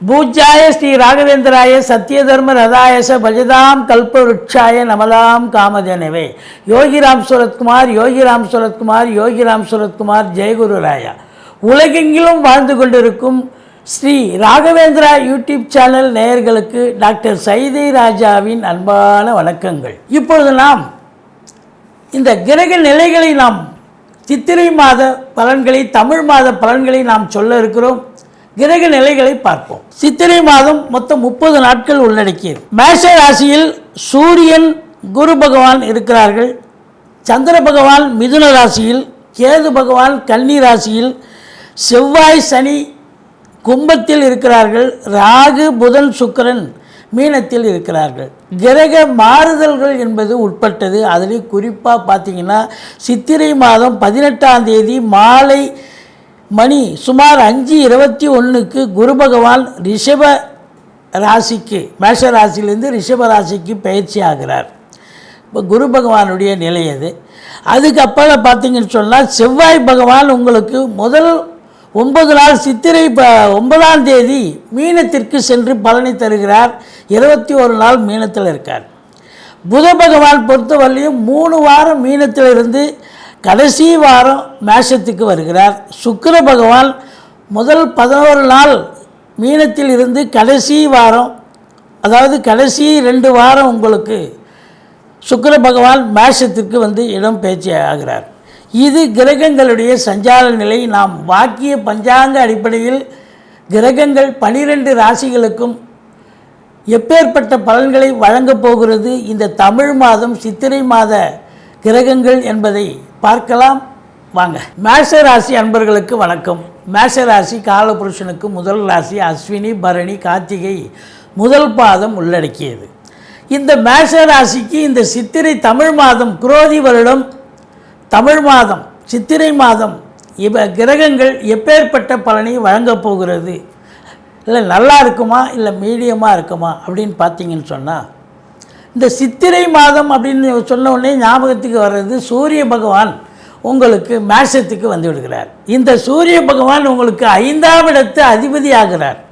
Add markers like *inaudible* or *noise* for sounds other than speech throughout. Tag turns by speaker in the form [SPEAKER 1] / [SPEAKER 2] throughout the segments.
[SPEAKER 1] பூஜ்யாய ஸ்ரீ ராகவேந்திராய சத்யதர்ம ரதாயச பஜதாம் கல்ப விருட்சாய நமதாம் காமதேனவே யோகிராம் சுரத்குமார் யோகிராம் சுரத்குமார் யோகிராம் சுரத்குமார் ஜெயகுரு ராயா. உலகெங்கிலும் வாழ்ந்து கொண்டிருக்கும் ஸ்ரீ ராகவேந்திரா யூடியூப் சேனல் நேயர்களுக்கு டாக்டர் சைதை ராஜாவின் அன்பான வணக்கங்கள். இப்பொழுது நாம் இந்த கிரக நிலைகளை நாம் சித்திரை மாத பலன்களை தமிழ் மாத பலன்களை நாம் சொல்ல இருக்கிறோம். கிரக நிலைகளை பார்ப்போம். சித்திரை மாதம் மொத்தம் முப்பது நாட்கள் உள்ளடக்கியது. மேஷ ராசியில் சூரியன் குரு பகவான் இருக்கிறார்கள். சந்திர பகவான் மிதுன ராசியில் கேது பகவான் கன்னி ராசியில் செவ்வாய் சனி கும்பத்தில் இருக்கிறார்கள். ராகு புதன் சுக்கரன் மீனத்தில் இருக்கிறார்கள். கிரக மாறுதல்கள் என்பது உட்பட்டது. அதில் குறிப்பாக பார்த்தீங்கன்னா சித்திரை மாதம் பதினெட்டாம் தேதி மாலை மணி சுமார் அஞ்சு இருபத்தி ஒன்றுக்கு குரு பகவான் ரிஷப ராசிக்கு மேஷ ராசியிலேருந்து ரிஷப ராசிக்கு பயிற்சி ஆகிறார். இப்போ குரு பகவானுடைய நிலை அது அதுக்கப்புறம் பார்த்தீங்கன்னு சொன்னால் செவ்வாய் பகவான் உங்களுக்கு முதல் ஒன்பது நாள் சித்திரை ப ஒன்பதாம் தேதி மீனத்திற்கு சென்று பலனை தருகிறார். இருபத்தி ஒரு நாள் மீனத்தில் இருக்கார். புத பகவான் பொறுத்தவரையிலையும் மூணு வாரம் மீனத்தில் இருந்து கடைசி வாரம் மேஷத்துக்கு வருகிறார். சுக்கர பகவான் முதல் பதினோரு நாள் மீனத்தில் இருந்து கடைசி வாரம் அதாவது கடைசி ரெண்டு வாரம் உங்களுக்கு சுக்கர பகவான் மேஷத்திற்கு வந்து இடம் பேச்சு ஆகிறார். இது கிரகங்களுடைய சஞ்சார நிலை. நாம் வாக்கிய பஞ்சாங்க அடிப்படையில் கிரகங்கள் பனிரெண்டு ராசிகளுக்கும் எப்பேற்பட்ட பலன்களை வழங்கப் போகிறது. இந்த தமிழ் மாதம் சித்திரை மாத கிரகங்கள் என்பதை பார்க்கலாம். வாங்க. மேஷ ராசி அன்பர்களுக்கு வணக்கம். மேஷ ராசி காலபுருஷனுக்கு முதல் ராசி அஸ்வினி பரணி கார்த்திகை முதல் பாதம் உள்ளடக்கியது. இந்த மேஷ ராசிக்கு இந்த சித்திரை தமிழ் மாதம் குரோதி வருடம் தமிழ் மாதம் சித்திரை மாதம் இவ கிரகங்கள் எப்பேற்பட்ட பலனை வழங்கப் போகிறது? இல்லை நல்லா இருக்குமா? இல்லை மீடியமாக இருக்குமா? அப்படின்னு பார்த்தீங்கன்னு சொன்னால் இந்த சித்திரை மாதம் அப்படின்னு சொன்ன உடனே ஞாபகத்துக்கு வர்றது சூரிய பகவான் உங்களுக்கு மேஷத்துக்கு வந்து விடுகிறார். இந்த சூரிய பகவான் உங்களுக்கு ஐந்தாம் இடத்து அதிபதி ஆகிறார்.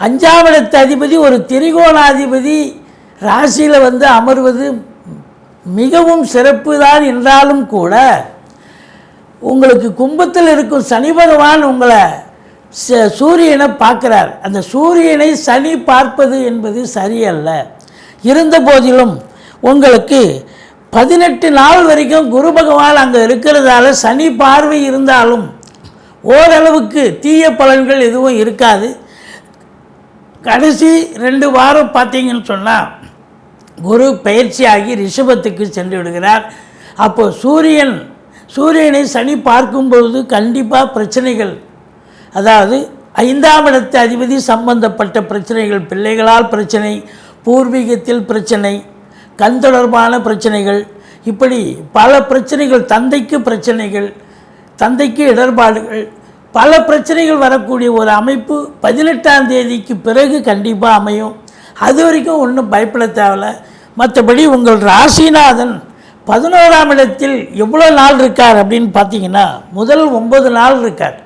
[SPEAKER 1] அஞ்சாம் இடத்து அதிபதி ஒரு திரிகோணாதிபதி. ராசியில் வந்து அமர்வது மிகவும் சிறப்பு தான் என்றாலும் கூட உங்களுக்கு கும்பத்தில் இருக்கும் சனி பகவான் உங்களை ச- சூரியனை பார்க்குறார். அந்த சூரியனை சனி பார்ப்பது என்பது சரியல்ல. இருந்த போதிலும் உங்களுக்கு பதினெட்டு நாள் வரைக்கும் குரு பகவான் அங்கே இருக்கிறதால சனி பார்வை இருந்தாலும் ஓரளவுக்கு தீய பலன்கள் எதுவும் இருக்காது. கடைசி ரெண்டு வாரம் பார்த்தீங்கன்னு சொன்னால் குரு பயிற்சியாகி ரிஷபத்துக்கு சென்று விடுகிறார். அப்போ சூரியன் சூரியனை சனி பார்க்கும்பொழுது கண்டிப்பாக பிரச்சனைகள் அதாவது ஐந்தாம் இடத்து அதிபதி சம்பந்தப்பட்ட பிரச்சனைகள் பிள்ளைகளால் பிரச்சனை பூர்வீகத்தில் பிரச்சனை கண் தொடர்பான பிரச்சனைகள் இப்படி பல பிரச்சனைகள் தந்தைக்கு பிரச்சனைகள் தந்தைக்கு இடர்பாடுகள் பல பிரச்சனைகள் வரக்கூடிய ஒரு அமைப்பு பதினெட்டாம் தேதிக்கு பிறகு கண்டிப்பாக அமையும். அது வரைக்கும் ஒன்றும் பயப்பட தேவையில்ல. மற்றபடி உங்கள் ராசிநாதன் பதினோராம் இடத்தில் எவ்வளோ நாள் இருக்கார் அப்படின்னு பார்த்தீங்கன்னா முதல் ஒன்பது நாள் இருக்கார்.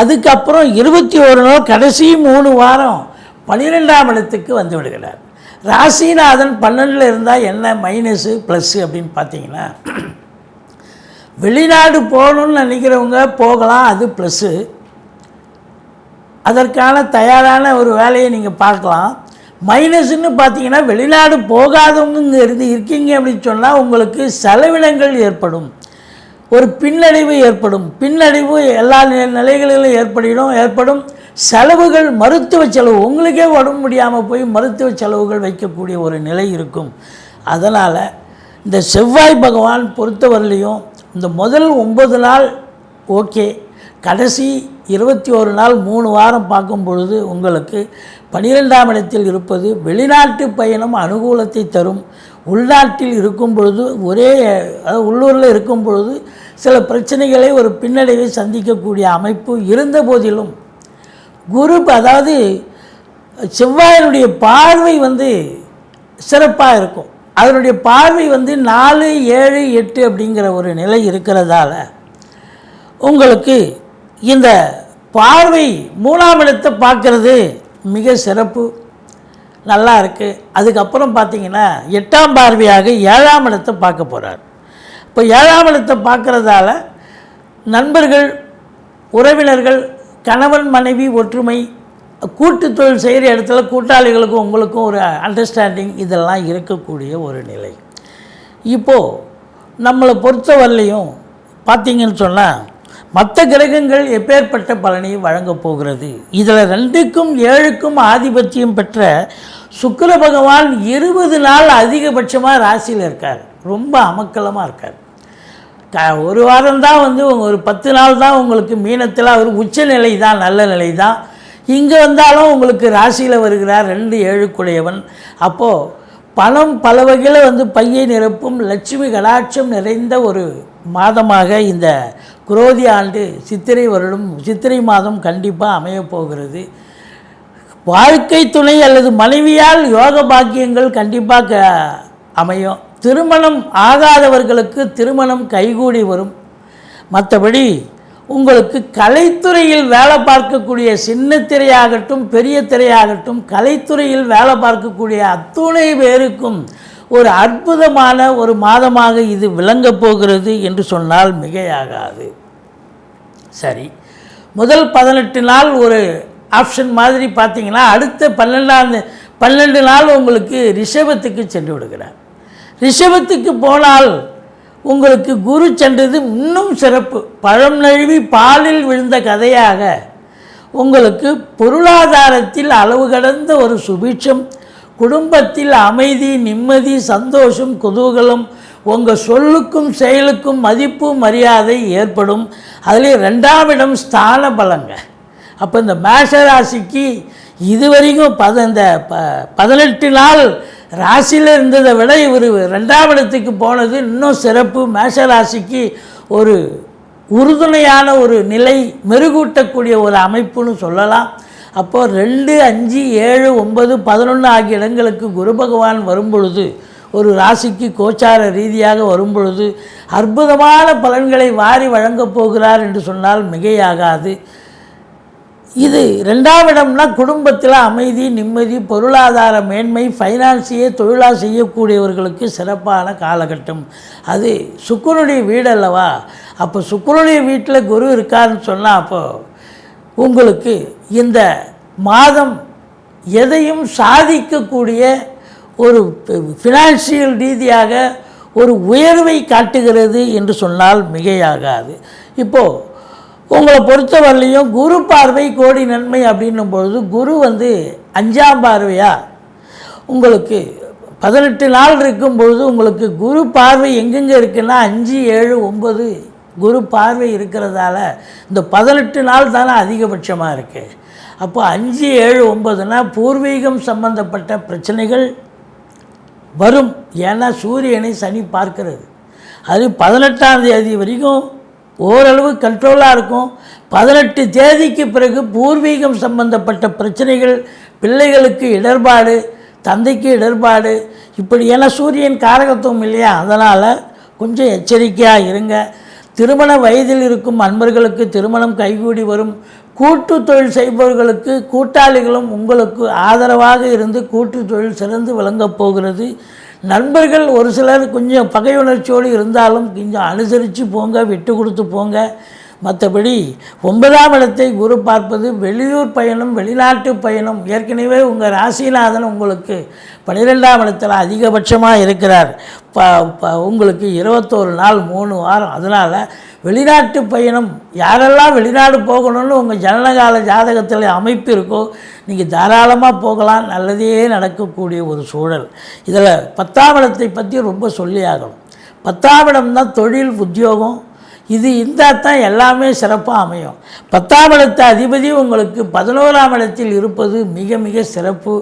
[SPEAKER 1] அதுக்கப்புறம் இருபத்தி ஒரு நாள் கடைசி மூணு வாரம் பன்னிரெண்டாம் இடத்துக்கு வந்து விடுகிறார். ராசிநாதன் பன்னெண்டில் இருந்தால் என்ன மைனஸு ப்ளஸ்ஸு அப்படின்னு பார்த்தீங்கன்னா வெளிநாடு போகணும்னு நினைக்கிறவங்க போகலாம் அது ப்ளஸ்ஸு அதற்கான தயாரான ஒரு வேலையை நீங்கள் பார்க்கலாம். மைனஸ்ன்னு பார்த்தீங்கன்னா வெளிநாடு போகாதவங்க இங்கே இருந்து இருக்கீங்க அப்படின்னு சொன்னால் உங்களுக்கு செலவினங்கள் ஏற்படும். ஒரு பின்னடைவு ஏற்படும். பின்னடைவு எல்லா நிலைகளிலும் ஏற்படிடும் ஏற்படும். செலவுகள் மருத்துவ செலவு உங்களுக்கே உடம்பு முடியாமல் போய் மருத்துவ செலவுகள் வைக்கக்கூடிய ஒரு நிலை இருக்கும். அதனால் இந்த செவ்வாய் பகவான் பொறுத்தவரையிலையும் இந்த முதல் ஒன்பது நாள் ஓகே. கடைசி இருபத்தி ஒரு நாள் மூணு வாரம் பார்க்கும் பொழுது உங்களுக்கு பனிரெண்டாம் இடத்தில் இருப்பது வெளிநாட்டு பயணம் அனுகூலத்தை தரும். உள்நாட்டில் இருக்கும் பொழுது ஒரே அதாவது உள்ளூரில் இருக்கும் பொழுது சில பிரச்சனைகளை ஒரு பின்னடைவை சந்திக்கக்கூடிய அமைப்பு இருந்த போதிலும் குரு அதாவது செவ்வாயினுடைய பார்வை வந்து சிறப்பாக இருக்கும். அதனுடைய பார்வை வந்து நாலு ஏழு எட்டு அப்படிங்கிற ஒரு நிலை இருக்கிறதால உங்களுக்கு இந்த பார்வை மூணாம் இடத்தை பார்க்கறது மிக சிறப்பு. நல்லா இருக்குது அதுக்கப்புறம் பார்த்தீங்கன்னா எட்டாம் பார்வையாக ஏழாம் இடத்தை பார்க்க போகிறார் இப்போ ஏழாம் இடத்தை பார்க்குறதால நண்பர்கள் உறவினர்கள் கணவன் மனைவி ஒற்றுமை கூட்டு தொழில் செய்கிற இடத்துல கூட்டாளிகளுக்கும் உங்களுக்கும் ஒரு அண்டர்ஸ்டாண்டிங் இதெல்லாம் இருக்கக்கூடிய ஒரு நிலை. இப்போது நம்மளை பொறுத்தவரையிலையும் பார்த்தீங்கன்னு சொன்னால் மற்ற கிரகங்கள் எப்பேற்பட்ட பலனையும் வழங்கப் போகிறது? இதில் ரெண்டுக்கும் ஏழுக்கும் ஆதிபத்தியம் பெற்ற சுக்கர பகவான் இருபது நாள் அதிகபட்சமாக ராசியில் இருக்கார். ரொம்ப அமக்கலமாக இருக்கார். க ஒரு வாரம் தான் வந்து ஒரு பத்து நாள் தான் உங்களுக்கு மீனத்தில் அவர் உச்ச நிலை தான் நல்ல நிலை தான் இங்கே வந்தாலும் உங்களுக்கு ராசியில் வருகிறார் ரெண்டு ஏழுக்குடையவன் அப்போது பணம் பல வகையில் வந்து பையை நிரப்பும் லட்சுமி கடாட்சம் நிறைந்த ஒரு மாதமாக இந்த குரோதி ஆண்டு சித்திரை வருடம் சித்திரை மாதம் கண்டிப்பாக அமையப் போகிறது. வாழ்க்கை துணை அல்லது மனைவியால் யோக பாக்கியங்கள் கண்டிப்பாக க அமையும். திருமணம் ஆகாதவர்களுக்கு திருமணம் கைகூடி வரும். மற்றபடி உங்களுக்கு கலைத்துறையில் வேலை பார்க்கக்கூடிய சின்ன திரையாகட்டும் பெரிய திரையாகட்டும் கலைத்துறையில் வேலை பார்க்கக்கூடிய அத்துணை பேருக்கும் ஒரு அற்புதமான ஒரு மாதமாக இது விளங்கப் போகிறது என்று சொன்னால் மிகையாகாது. சரி முதல் பதினெட்டு நாள் ஒரு ஆப்ஷன் மாதிரி பார்த்தீங்கன்னா அடுத்த பன்னெண்டாம் பன்னெண்டு நாள் உங்களுக்கு ரிஷபத்துக்கு சென்று விடுகிறேன் ரிஷபத்துக்கு போனால் உங்களுக்கு குரு சென்றது இன்னும் சிறப்பு. பழம் நழுவி பாலில் விழுந்த கதையாக உங்களுக்கு பொருளாதாரத்தில் அளவு கடந்த ஒரு சுபிட்சம் குடும்பத்தில் அமைதி நிம்மதி சந்தோஷம் குதூகலம் உங்கள் சொல்லுக்கும் செயலுக்கும் மதிப்பு மரியாதை ஏற்படும். அதில் ரெண்டாம் இடம் ஸ்தான பலங்க. அப்போ இந்த மேஷராசிக்கு இதுவரைக்கும் பத இந்த ப பதினெட்டு நாள் ராசியில் இருந்ததை விட இவர் ரெண்டாம் இடத்துக்கு போனது இன்னும் சிறப்பு. மேஷ ராசிக்கு ஒரு உறுதுணையான ஒரு நிலை மெருகூட்டக்கூடிய ஒரு அமைப்புன்னு சொல்லலாம். அப்போது ரெண்டு அஞ்சு ஏழு ஒன்பது பதினொன்று ஆகிய இடங்களுக்கு குரு பகவான் வரும்பொழுது ஒரு ராசிக்கு கோச்சார ரீதியாக வரும்பொழுது அற்புதமான பலன்களை வாரி வழங்கப் போகிறார் என்று சொன்னால் மிகையாகாது. இது ரெண்டாவிடம்னா இடம்னா குடும்பத்தில் அமைதி நிம்மதி பொருளாதார மேன்மை ஃபைனான்ஸையே தொழிலாக செய்யக்கூடியவர்களுக்கு சிறப்பான காலகட்டம். அது சுக்கரனுடைய வீடு அல்லவா? அப்போ சுக்கரனுடைய வீட்டில் குரு இருக்காருன்னு சொன்னால் அப்போது உங்களுக்கு இந்த மாதம் எதையும் சாதிக்கக்கூடிய ஒரு ஃபினான்ஷியல் ரீதியாக ஒரு உயர்வை காட்டுகிறது என்று சொன்னால் மிகையாகாது. இப்போது உங்களை பொறுத்தவரையிலையும் குரு பார்வை கோடி நன்மை அப்படின்னும் பொழுது குரு வந்து அஞ்சாம் பார்வையாக உங்களுக்கு பதினெட்டு நாள் இருக்கும் பொழுது உங்களுக்கு குரு பார்வை எங்கெங்கே இருக்குன்னா அஞ்சு ஏழு ஒம்பது குரு பார்வை இருக்கிறதால இந்த பதினெட்டு நாள் தானே அதிகபட்சமாக இருக்குது அப்போ அஞ்சு ஏழு ஒம்பதுனா பூர்வீகம் சம்பந்தப்பட்ட பிரச்சனைகள் வரும். ஏன்னா சூரியனை சனி பார்க்கிறது. அது பதினெட்டாம் தேதி வரைக்கும் ஓரளவு கண்ட்ரோலாக இருக்கும். பதினெட்டு தேதிக்கு பிறகு பூர்வீகம் சம்பந்தப்பட்ட பிரச்சனைகள் பிள்ளைகளுக்கு இடர்பாடு தந்தைக்கு இடர்பாடு இப்படி ஏன்னா சூரியன் காரகத்துவம் இல்லையா? அதனால் கொஞ்சம் எச்சரிக்கையாக இருங்க. திருமண வயதில் இருக்கும் அன்பர்களுக்கு திருமணம் கைகூடி வரும். கூட்டு தொழில் செய்பவர்களுக்கு கூட்டாளிகளும் உங்களுக்கு ஆதரவாக இருந்து கூட்டு தொழில் சிறந்து விளங்கப் போகிறது. நண்பர்கள் ஒரு சிலர் கொஞ்சம் பகை உணர்ச்சியோடு இருந்தாலும் கொஞ்சம் அனுசரித்து போங்க விட்டு கொடுத்து போங்க. மற்றபடி ஒன்பதாம் இடத்தை குரு பார்ப்பது வெளியூர் பயணம் வெளிநாட்டு பயணம். ஏற்கனவே உங்கள் ராசிநாதன் உங்களுக்கு பன்னிரெண்டாம் இடத்தில் அதிகபட்சமாக இருக்கிறார். ப ப உங்களுக்கு இருபத்தோரு நாள் மூணு வாரம். அதனால் வெளிநாட்டு பயணம் யாரெல்லாம் வெளிநாடு போகணும்னு உங்கள் ஜனனகால ஜாதகத்தில் அமைப்பு இருக்கோ நீங்கள் தாராளமாக போகலாம். நல்லதே நடக்கக்கூடிய ஒரு சூழல். இதில் பத்தாம் இடத்தை பற்றி ரொம்ப சொல்லி ஆகணும் பத்தாம் இடம் தான் தொழில் உத்தியோகம் இது இருந்தால் தான் எல்லாமே சிறப்பாக அமையும். பத்தாம் இடத்து அதிபதி உங்களுக்கு பதினோராம் இடத்தில் இருப்பது மிக மிக சிறப்பு.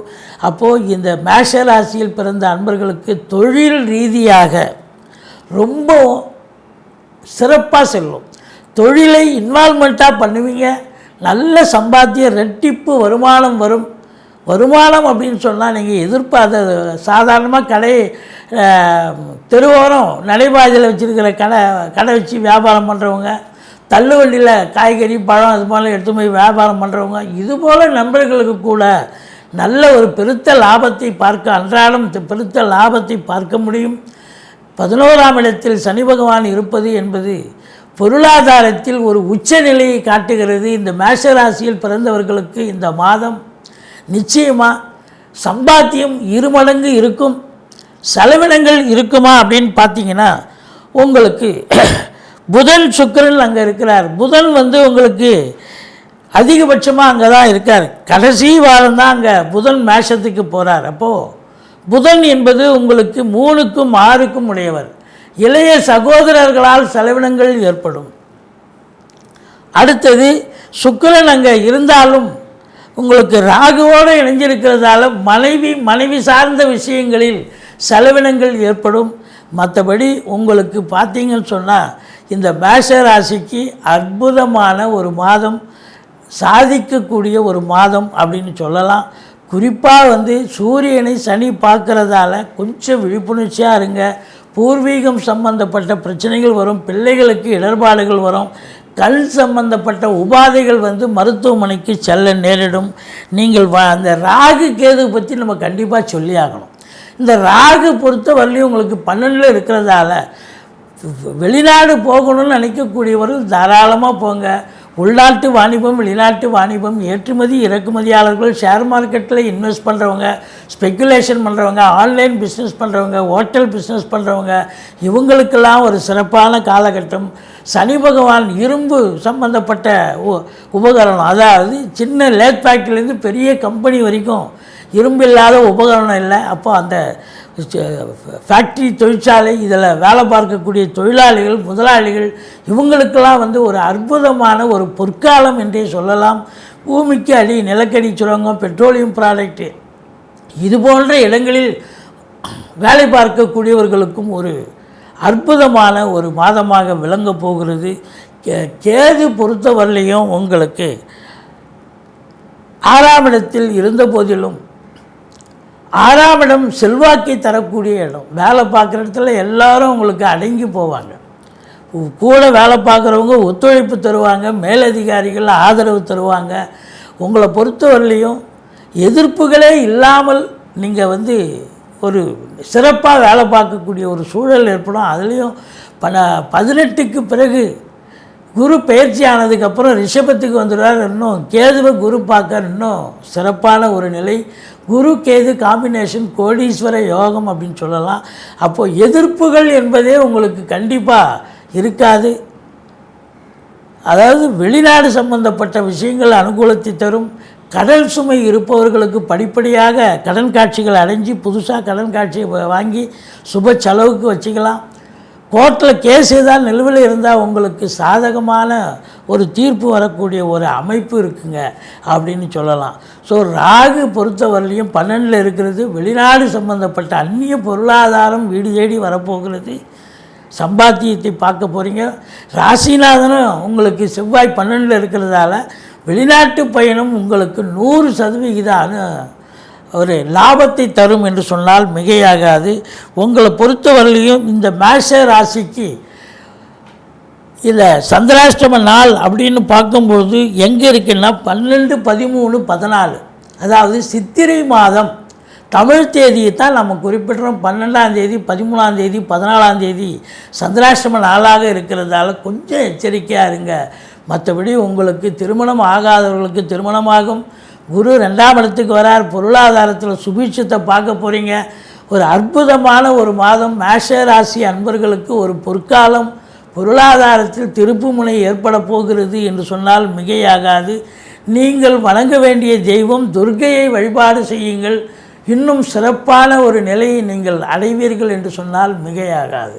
[SPEAKER 1] அப்போது இந்த மேஷ ராசியில் பிறந்த அன்பர்களுக்கு தொழில் ரீதியாக ரொம்ப சிறப்பாக செல்லும். தொழிலை இன்வால்மெண்ட்டாக பண்ணுவீங்க. நல்ல சம்பாத்திய ரெட்டிப்பு வருமானம் வரும். வருமானம் அப்படின்னு சொன்னால் நீங்கள் எதிர்பார்த்த சாதாரணமாக கடை தெருவோரம் நடைபாதையில் வச்சுருக்கிற கடை கடை வச்சு வியாபாரம் பண்ணுறவங்க தள்ளுவண்டியில் காய்கறி பழம் அது போல எடுத்து போய் வியாபாரம் பண்ணுறவங்க இது போல் நண்பர்களுக்கு கூட நல்ல ஒரு பெருத்த லாபத்தை பார்க்க அன்றாடம் பெருத்த லாபத்தை பார்க்க முடியும். பதினோராம் இடத்தில் சனி பகவான் இருப்பது என்பது பொருளாதாரத்தில் ஒரு உச்சநிலையை காட்டுகிறது. இந்த மேஷராசியில் பிறந்தவர்களுக்கு இந்த மாதம் நிச்சயமாக சம்பாத்தியம் இருமடங்கு இருக்கும். செலவினங்கள் இருக்குமா அப்படின்னு பார்த்தீங்கன்னா உங்களுக்கு *clears throat* புதன் சுக்கிரன் அங்கே இருக்கிறார். புதன் வந்து உங்களுக்கு அதிகபட்சமாக அங்கே தான் இருக்கார். கடைசி வாரம் தான் அங்கே புதன் மேஷத்துக்கு போகிறார் அப்போது புதன் என்பது உங்களுக்கு மூணுக்கும் ஆறுக்கும் உடையவர். இளைய சகோதரர்களால் செலவினங்கள் ஏற்படும். அடுத்தது சுக்கரன் அங்கே இருந்தாலும் உங்களுக்கு ராகுவோடு இணைஞ்சிருக்கிறதால மனைவி மனைவி சார்ந்த விஷயங்களில் செலவினங்கள் ஏற்படும். மற்றபடி உங்களுக்கு பார்த்தீங்கன்னு சொன்னால் இந்த மேஷ ராசிக்கு அற்புதமான ஒரு மாதம் சாதிக்கக்கூடிய ஒரு மாதம் அப்படின்னு சொல்லலாம். குறிப்பாக வந்து சூரியனை சனி பார்க்குறதால கொஞ்சம் விழிப்புணர்ச்சியாக இருங்க. பூர்வீகம் சம்பந்தப்பட்ட பிரச்சனைகள் வரும் பிள்ளைகளுக்கு இடர்பாடுகள் வரும். கல் சம்பந்தப்பட்ட உபாதைகள் வந்து மருத்துவமனைக்கு செல்ல நேரிடும். நீங்கள் வ அந்த ராகு கேது பற்றி நம்ம கண்டிப்பாக சொல்லி ஆகணும். இந்த ராகு பொறுத்த வரலையும் உங்களுக்கு பன்னெண்டில் இருக்கிறதால வெளிநாடு போகணும்னு நினைக்கக்கூடியவர்கள் தாராளமாக போங்க. உள்நாட்டு வாணிபம் வெளிநாட்டு வாணிபம் ஏற்றுமதி இறக்குமதியாளர்கள் ஷேர் மார்க்கெட்டில் இன்வெஸ்ட் பண்ணுறவங்க ஸ்பெக்குலேஷன் பண்ணுறவங்க ஆன்லைன் பிஸ்னஸ் பண்ணுறவங்க ஹோட்டல் பிஸ்னஸ் பண்ணுறவங்க இவங்களுக்கெல்லாம் ஒரு சிறப்பான காலகட்டம். சனி பகவான் இரும்பு சம்பந்தப்பட்ட உ- உபகரணம். அதாவது சின்ன லேத் ஃபேக்ட்ரிலேருந்து பெரிய கம்பெனி வரைக்கும் இரும்பு இல்லாத உபகரணம் இல்லை. அப்போ அந்த ஃபேக்ட்ரி தொழிற்சாலை இதில் வேலை பார்க்கக்கூடிய தொழிலாளிகள் முதலாளிகள் இவங்களுக்கெல்லாம் வந்து ஒரு அற்புதமான ஒரு பொற்காலம் என்றே சொல்லலாம். பூமிக்கு அடி நிலக்கடி சுரங்கம் பெட்ரோலியம் ப்ராடக்ட்டு இது போன்ற இடங்களில் வேலை பார்க்கக்கூடியவர்களுக்கும் ஒரு அற்புதமான ஒரு மாதமாக விளங்கப் போகிறது. கே- கேது பொறுத்தவரையிலையும் உங்களுக்கு ஆறாம் இடத்தில் இருந்த போதிலும் ஆறாம் இடம் செல்வாக்கை தரக்கூடிய இடம். வேலை பார்க்குற இடத்துல எல்லாரும் உங்களுக்கு அடங்கி போவாங்க. கூட வேலை பார்க்குறவங்க ஒத்துழைப்பு தருவாங்க மேலதிகாரிகள் ஆதரவு தருவாங்க. உங்களை பொறுத்தவரையிலையும் எதிர்ப்புகளே இல்லாமல் நீங்கள் வந்து ஒரு சிறப்பாக வேலை பார்க்கக்கூடிய ஒரு சூழல் ஏற்படும். அதுலேயும் பல பதினெட்டுக்கு பிறகு குரு பயிற்சி ஆனதுக்கப்புறம் ரிஷபத்துக்கு வந்துடுறார் இன்னும் கேதுவை குரு பார்க்க இன்னும் சிறப்பான ஒரு நிலை. குரு கேது காம்பினேஷன் கோடீஸ்வர யோகம் அப்படின்னு சொல்லலாம். அப்போது எதிர்ப்புகள் என்பதே உங்களுக்கு கண்டிப்பாக இருக்காது. அதாவது வெளிநாடு சம்பந்தப்பட்ட விஷயங்கள் அனுகூலத்தை தரும். கடல் சுமை இருப்பவர்களுக்கு படிப்படியாக கடன் காட்சிகள் அடைஞ்சு புதுசாக கடன் காட்சியை வாங்கி சுப செலவுக்கு வச்சுக்கலாம். கோர்ட்டில் கேஸ் ஏதாவது நிலுவையில் இருந்தால் உங்களுக்கு சாதகமான ஒரு தீர்ப்பு வரக்கூடிய ஒரு அமைப்பு இருக்குங்க அப்படின்னு சொல்லலாம். ஸோ ராகு பொறுத்தவரையிலையும் பன்னெண்டில் இருக்கிறது வெளிநாடு சம்பந்தப்பட்ட அந்நிய பொருளாதாரம் வீடு தேடி வரப்போகிறது. சம்பாத்தியத்தை பார்க்க போகிறீங்க ராசிநாதனும் உங்களுக்கு செவ்வாய் பன்னெண்டில் இருக்கிறதால வெளிநாட்டு பயணம் உங்களுக்கு நூறு சதவிகித அனு ஒரு லாபத்தை தரும் என்று சொன்னால் மிகையாகாது. உங்களை பொறுத்தவரையிலையும் இந்த மேஷ ராசிக்கு இல்லை சந்திராஷ்டம நாள் அப்படின்னு பார்க்கும்பொழுது எங்கே இருக்குன்னா பன்னெண்டு பதிமூணு பதினாலு. அதாவது சித்திரை மாதம். தமிழ் தேதியை தான் நம்ம குறிப்பிடுறோம். பன்னெண்டாம் தேதி பதிமூணாம் தேதி பதினாலாம் தேதி சந்திராஷ்டம நாளாக இருக்கிறதால கொஞ்சம் எச்சரிக்கையாக இருங்க. மற்றபடி உங்களுக்கு திருமணம் ஆகாதவர்களுக்கு திருமணமாகும். குரு ரெண்டாம் இடத்துக்கு வரார். பொருளாதாரத்தில் சுபீட்சத்தை பார்க்க போகிறீங்க ஒரு அற்புதமான ஒரு மாதம். மேஷ ராசி அன்பர்களுக்கு ஒரு பொற்காலம். பொருளாதாரத்தில் திருப்புமுனை ஏற்பட போகிறது என்று சொன்னால் மிகையாகாது. நீங்கள் வணங்க வேண்டிய தெய்வம். துர்க்கையை வழிபாடு செய்யுங்கள். இன்னும் சிறப்பான ஒரு நிலையை நீங்கள் அடைவீர்கள் என்று சொன்னால் மிகையாகாது.